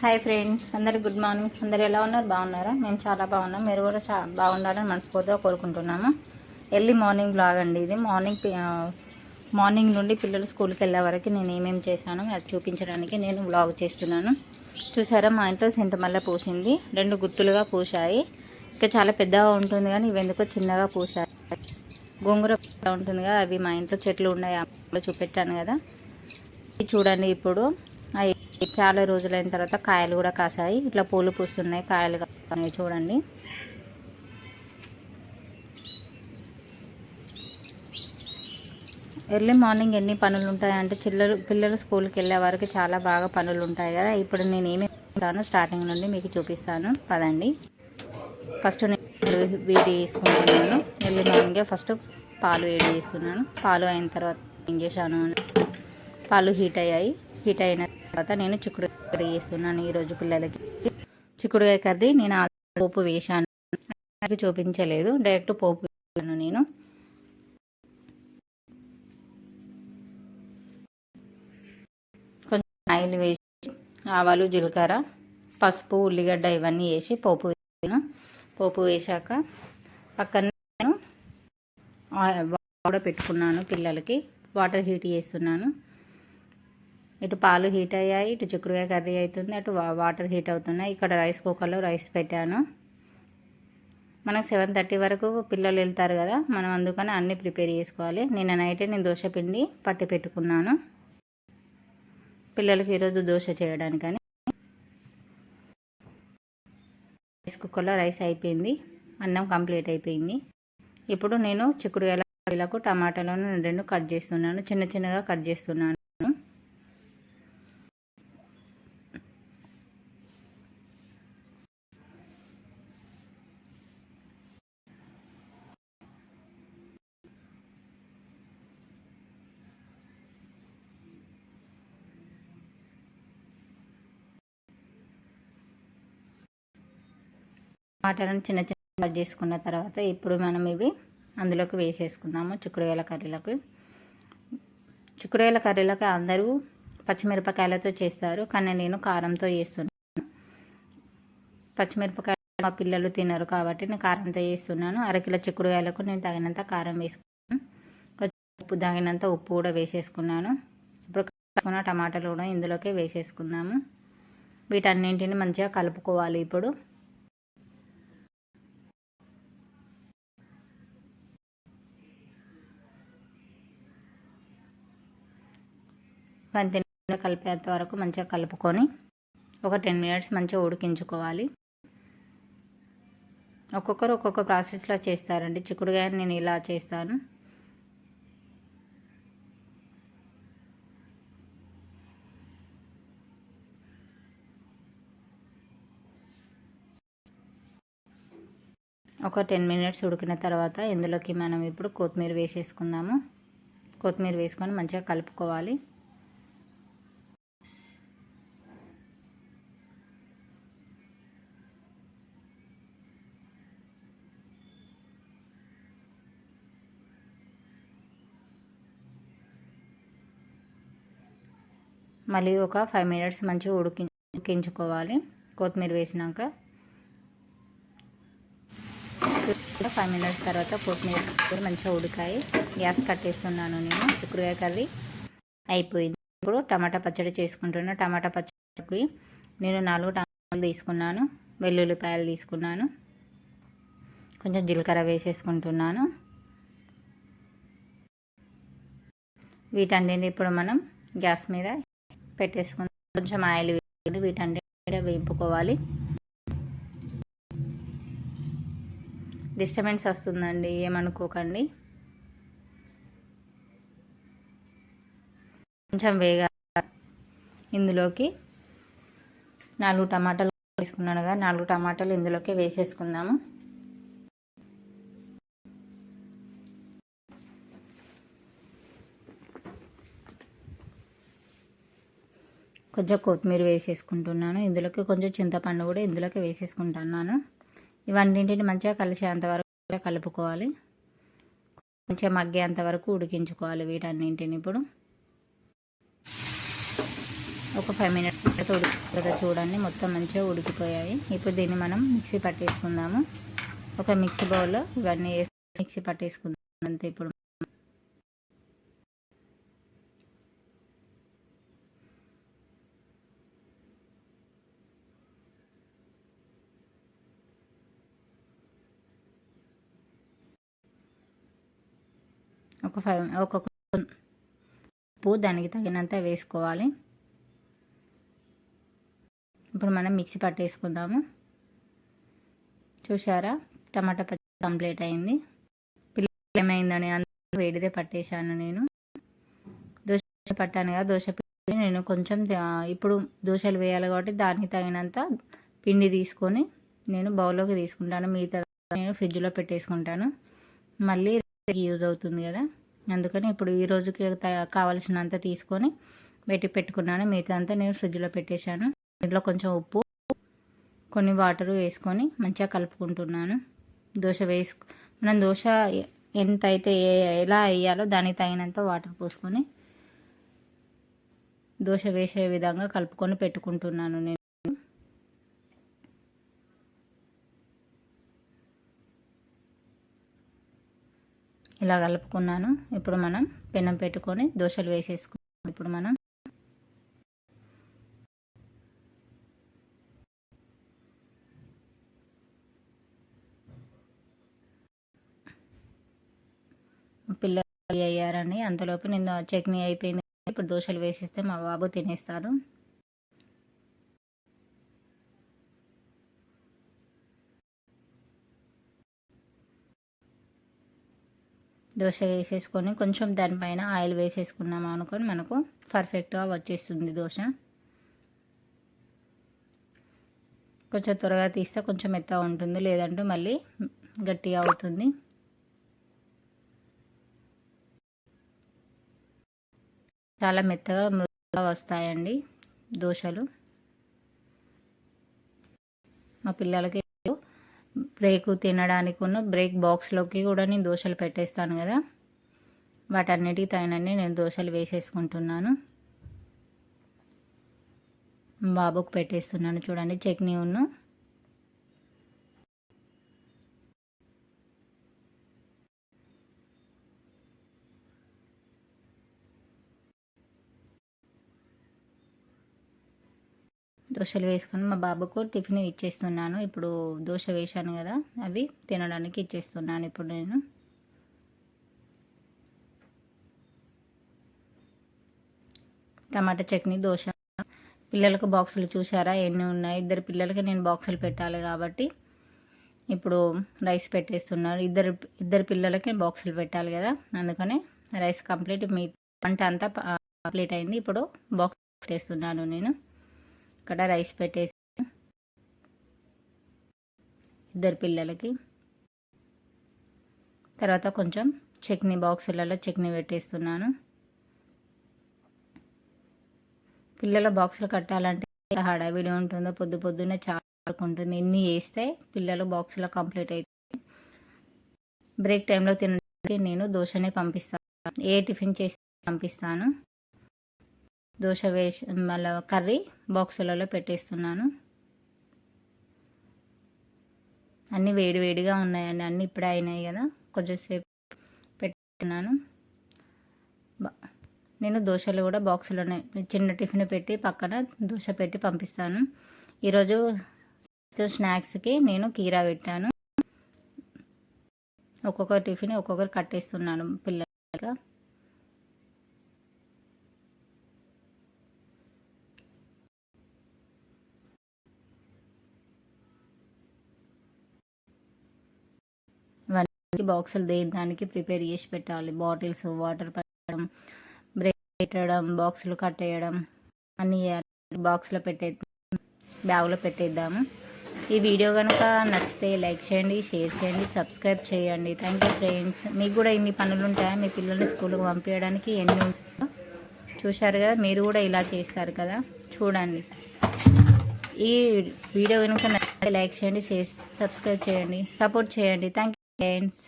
Hi friends అందరు good morning అందరు ఎలా ఉన్నారు? బాగున్నారా? మేము చాలా బాగున్నాం. మీరు కూడా చా బాగుండాలని మనస్ఫూర్తిగా కోరుకుంటున్నాము. ఎర్లీ మార్నింగ్ బ్లాగ్ అండి ఇది. మార్నింగ్ మార్నింగ్ నుండి పిల్లలు స్కూల్కి వెళ్ళే వరకు నేను ఏమేమి చేశాను అది చూపించడానికి నేను బ్లాగ్ చేస్తున్నాను. చూసారా మా ఇంట్లో సెంటు మల్లె పూసింది. రెండు గుత్తులుగా పూసాయి ఇంకా చాలా పెద్దగా ఉంటుంది కానీ ఇవి ఎందుకో చిన్నగా పూసాయి గోంగూర ఉంటుంది కదా అవి మా ఇంట్లో చెట్లు ఉన్నాయి. చూపెట్టాను కదా. ఇది చూడండి ఇప్పుడు. చాలా రోజులైన తర్వాత కాయలు కూడా కాసాయి. ఇట్లా పూలు పూస్తున్నాయి. కాయలు కాస్తున్నాయి చూడండి. ఎర్లీ మార్నింగ్ ఎన్ని పనులు ఉంటాయంటే చిల్లలు పిల్లలు స్కూల్కి వెళ్ళే వరకు చాలా బాగా పనులు ఉంటాయి కదా. ఇప్పుడు నేను ఏమి ఉంటాను స్టార్టింగ్ నుండి మీకు చూపిస్తాను. పదండి. ఫస్ట్ నేను వేడి వేసుకుంటున్నాను ఎర్లీ మార్నింగే ఫస్ట్ పాలు వేడి చేస్తున్నాను. పాలు అయిన తర్వాత ఏం చేశాను పాలు హీట్ అయ్యాయి. హీట్ అయిన తర్వాత నేను చిక్కుడు కర్రీ చేస్తున్నాను ఈరోజు పిల్లలకి. చిక్కుడుకాయ కర్రీ నేను పోపు వేశాను. నాకు చూపించలేదు. డైరెక్ట్ పోపు వేసాను నేను. కొంచెం ఆయిల్ వేసి ఆవాలు జీలకర్ర పసుపు ఉల్లిగడ్డ ఇవన్నీ వేసి పోపు వేసాను పోపు వేశాక పక్కన నేను కూడా పెట్టుకున్నాను పిల్లలకి. వాటర్ హీట్ చేస్తున్నాను. ఇటు పాలు హీట్ అయ్యాయి ఇటు చిక్కుడుకాయ కర్రీ అవుతుంది అటు వాటర్ హీట్ అవుతున్నాయి. ఇక్కడ రైస్ కుక్కర్లో రైస్ పెట్టాను. మనకు సెవెన్ థర్టీ వరకు పిల్లలు వెళ్తారు కదా మనం అందుకని అన్నీ ప్రిపేర్ చేసుకోవాలి. నిన్న నైటే నేను దోశ పిండి పట్టి పెట్టుకున్నాను. పిల్లలకి ఈరోజు దోశ చేయడానికని. రైస్ కుక్కర్లో రైస్ అయిపోయింది అన్నం కంప్లీట్ అయిపోయింది. ఇప్పుడు నేను చిక్కుడుకాయలకు టమాటాలను రెండు కట్ చేస్తున్నాను చిన్న చిన్నగా కట్ చేస్తున్నాను. టమాటాలను చిన్న చిన్న కట్ చేసుకున్న తర్వాత ఇప్పుడు మనం ఇవి అందులోకి వేసేసుకుందాము చిక్కుడుకాయల కర్రీలకు. చిక్కుడుకాయల కర్రీలకు అందరూ పచ్చిమిరపకాయలతో చేస్తారు కానీ నేను కారంతో చేస్తున్నాను పచ్చిమిరపకాయలు మా పిల్లలు తినరు కాబట్టి నేను కారంతో చేస్తున్నాను. అరకిలో చిక్కుడుకాయలకు నేను తగినంత కారం వేసుకున్నాను. కొంచెం ఉప్పు తగినంత ఉప్పు కూడా వేసేసుకున్నాను. ఇప్పుడు కలుపుకున్న టమాటాలు కూడా ఇందులోకి వేసేసుకుందాము. వీటన్నింటిని మంచిగా కలుపుకోవాలి ఇప్పుడు. ఇవన్నీ కలిపేంత వరకు మంచిగా కలుపుకొని ఒక టెన్ మినిట్స్ మంచిగా ఉడికించుకోవాలి. ఒక్కొక్కరు ఒక్కొక్క ప్రాసెస్లో చేస్తారండి. చిక్కుడుగాయ నేను ఇలా చేస్తాను. ఒక టెన్ మినిట్స్ ఉడికిన తర్వాత ఇందులోకి మనం ఇప్పుడు కొత్తిమీర వేసేసుకుందాము. కొత్తిమీర వేసుకొని మంచిగా కలుపుకోవాలి. మళ్ళీ ఒక ఫైవ్ మినిట్స్ మంచిగా ఉడికి ఉడికించుకోవాలి. కొత్తిమీర వేసినాక. ఫైవ్ మినిట్స్ తర్వాత కొత్తిమీర మంచిగా ఉడికాయి. గ్యాస్ కట్టేస్తున్నాను నేను. చిక్కుడుకాయ కర్రీ అయిపోయింది. ఇప్పుడు టమాటా పచ్చడి చేసుకుంటున్నా. టమాటా పచ్చడికి నేను నాలుగు టమాటాలు తీసుకున్నాను. వెల్లుల్లిపాయలు తీసుకున్నాను. కొంచెం జీలకర్ర వేసేసుకుంటున్నాను. వీటన్నిటిని ఇప్పుడు మనం గ్యాస్ మీద పెట్టేసుకుని కొంచెం ఆయిల్ వేసుకుని వీటన్నిటి వేపుకోవాలి డిస్టర్బెన్స్ వస్తుందండి ఏమనుకోకండి. కొంచెం వేగా ఇందులోకి నాలుగు టమాటాలు వేసుకున్నాను కదా నాలుగు టమాటాలు ఇందులోకి వేసేసుకుందాము. కొంచెం కొత్తిమీర వేసేసుకుంటున్నాను. ఇందులోకి కొంచెం చింతపండు కూడా ఇందులోకి వేసేసుకుంటున్నాను. ఇవన్నింటిని మంచిగా కలిసేంత వరకు కలుపుకోవాలి. కొంచెం మగ్గేంత వరకు ఉడికించుకోవాలి వీటన్నింటిని ఇప్పుడు. ఒక ఫైవ్ మినిట్స్ ఉడికి చూడండి. మొత్తం మంచిగా ఉడికిపోయాయి. ఇప్పుడు దీన్ని మనం మిక్సీ పట్టేసుకుందాము. ఒక మిక్సీ బౌల్లో ఇవన్నీ వేసి మిక్సీ పట్టేసుకుందాం అంతే ఇప్పుడు. ఒక ఫైవ్ ఒక ఉప్పు దానికి తగినంత వేసుకోవాలి. ఇప్పుడు మనం మిక్సీ పట్టేసుకుందాము. చూసారా టమాటా పచ్చడి కంప్లీట్ అయింది. పిల్లలు ఏమైందని అందరూ వేడిదే పట్టేశాను నేను. దోశ పట్టాను కదా దోశ పిండి. నేను కొంచెం ఇప్పుడు దోశలు వేయాలి కాబట్టి దానికి తగినంత పిండి తీసుకొని నేను బౌల్లోకి తీసుకుంటాను. మిగతా నేను ఫ్రిడ్జ్లో పెట్టేసుకుంటాను. మళ్ళీ యూజ్ అవుతుంది కదా? అందుకని ఇప్పుడు ఈ రోజుకి కావాల్సినంత తీసుకొని పెట్టి పెట్టుకున్నాను. మిగతా అంతా నేను ఫ్రిడ్జ్లో పెట్టేశాను. ఇంట్లో కొంచెం ఉప్పు కొన్ని వాటర్ వేసుకొని మంచిగా కలుపుకుంటున్నాను. దోశ వేసు మనం దోశ ఎంత అయితే ఎలా వేయాలో దానికి తగినంత వాటర్ పోసుకొని దోశ వేసే విధంగా కలుపుకొని పెట్టుకుంటున్నాను నేను. ఇలా కలుపుకున్నాను. ఇప్పుడు మనం పెనం పెట్టుకొని దోశలు వేసేసుకున్నాం ఇప్పుడు మనం పిల్లలు అయ్యారని అంతలోపు నేను చట్నీ అయిపోయింది. ఇప్పుడు దోశలు వేసిస్తే మా బాబు తినేస్తారు దోశ వేసేసుకొని కొంచెం దానిపైన ఆయిల్ వేసేసుకున్నాము అనుకొని మనకు పర్ఫెక్ట్గా వచ్చేస్తుంది దోశ. కొంచెం త్వరగా తీస్తే కొంచెం మెత్తగా ఉంటుంది లేదంటే మళ్ళీ గట్టిగా అవుతుంది. చాలా మెత్తగా మృదుగా వస్తాయండి దోశలు. మా పిల్లలకి బ్రేక్ తినడానికి ఉన్న బ్రేక్ బాక్స్లోకి కూడా నేను దోశలు పెట్టేస్తాను కదా. వాటన్నిటికి తగినన్ని నేను దోశలు వేసేసుకుంటున్నాను. బాబుకు పెట్టేస్తున్నాను చూడండి చట్నీ ఉన్ను. దోశలు వేసుకొని మా బాబుకు టిఫిన్ ఇచ్చేస్తున్నాను. ఇప్పుడు దోశ వేశాను కదా అవి తినడానికి ఇచ్చేస్తున్నాను ఇప్పుడు నేను. టమాటా చట్నీ దోశ. పిల్లలకు బాక్సులు చూసారా ఎన్ని ఉన్నాయి? ఇద్దరు పిల్లలకి నేను బాక్సులు పెట్టాలి కాబట్టి ఇప్పుడు రైస్ పెట్టేస్తున్నారు. ఇద్దరు ఇద్దరు పిల్లలకి బాక్సులు పెట్టాలి కదా అందుకని రైస్ కంప్లీట్ మీ వంట అంతా కంప్లీట్ అయింది. ఇప్పుడు బాక్స్ పెట్టేస్తున్నాను నేను. ఇక్కడ రైస్ పెట్టేసి ఇద్దరు పిల్లలకి. తర్వాత కొంచెం చట్నీ బాక్సులలో చట్నీ పెట్టేస్తున్నాను. పిల్లల బాక్సులు కట్టాలంటే హడావిడి ఉంటుందో పొద్దు పొద్దున్నే చాలా ఉంటుంది. ఎన్ని వేస్తే పిల్లలు బాక్సులో కంప్లీట్ అవుతుంది బ్రేక్ టైంలో తినడానికి నేను దోశనే పంపిస్తాను. ఏ టిఫిన్ చేసి పంపిస్తాను. దోశ వేసి మళ్ళీ కర్రీ బాక్సులలో పెట్టేస్తున్నాను. అన్నీ వేడి వేడిగా ఉన్నాయండి. అన్నీ ఇప్పుడే అయినాయి కదా. కొంచెంసేపు పెట్టుకున్నాను. నేను దోశలు కూడా బాక్సులోనే చిన్న టిఫిన్ పెట్టి పక్కన దోశ పెట్టి పంపిస్తాను. ఈరోజు స్నాక్స్కి నేను కీరా పెట్టాను. ఒక్కొక్క టిఫిన్ ఒక్కొక్కరు కట్టేస్తున్నాను పిల్లలుగా బాక్సులు దేని దానికి ప్రిపేర్ చేసి పెట్టాలి. బాటిల్స్ వాటర్ పెట్టడం బ్రేక్ పెట్టడం బాక్సులు కట్టేయడం అన్నీ బాక్స్లో పెట్టే బ్యాగ్లో పెట్టేద్దాము. ఈ వీడియో కనుక నచ్చితే లైక్ చేయండి షేర్ చేయండి సబ్స్క్రైబ్ చేయండి. Thank you friends. మీకు కూడా ఇన్ని పనులు ఉంటాయా మీ పిల్లల్ని స్కూల్కి పంపించడానికి ఎన్ని ఉంటాయో చూశారు కదా? మీరు కూడా ఇలా చేస్తారు కదా? చూడండి. ఈ వీడియో కనుక నచ్చితే లైక్ చేయండి షేర్ సబ్స్క్రైబ్ చేయండి. సపోర్ట్ చేయండి. Thank you friends.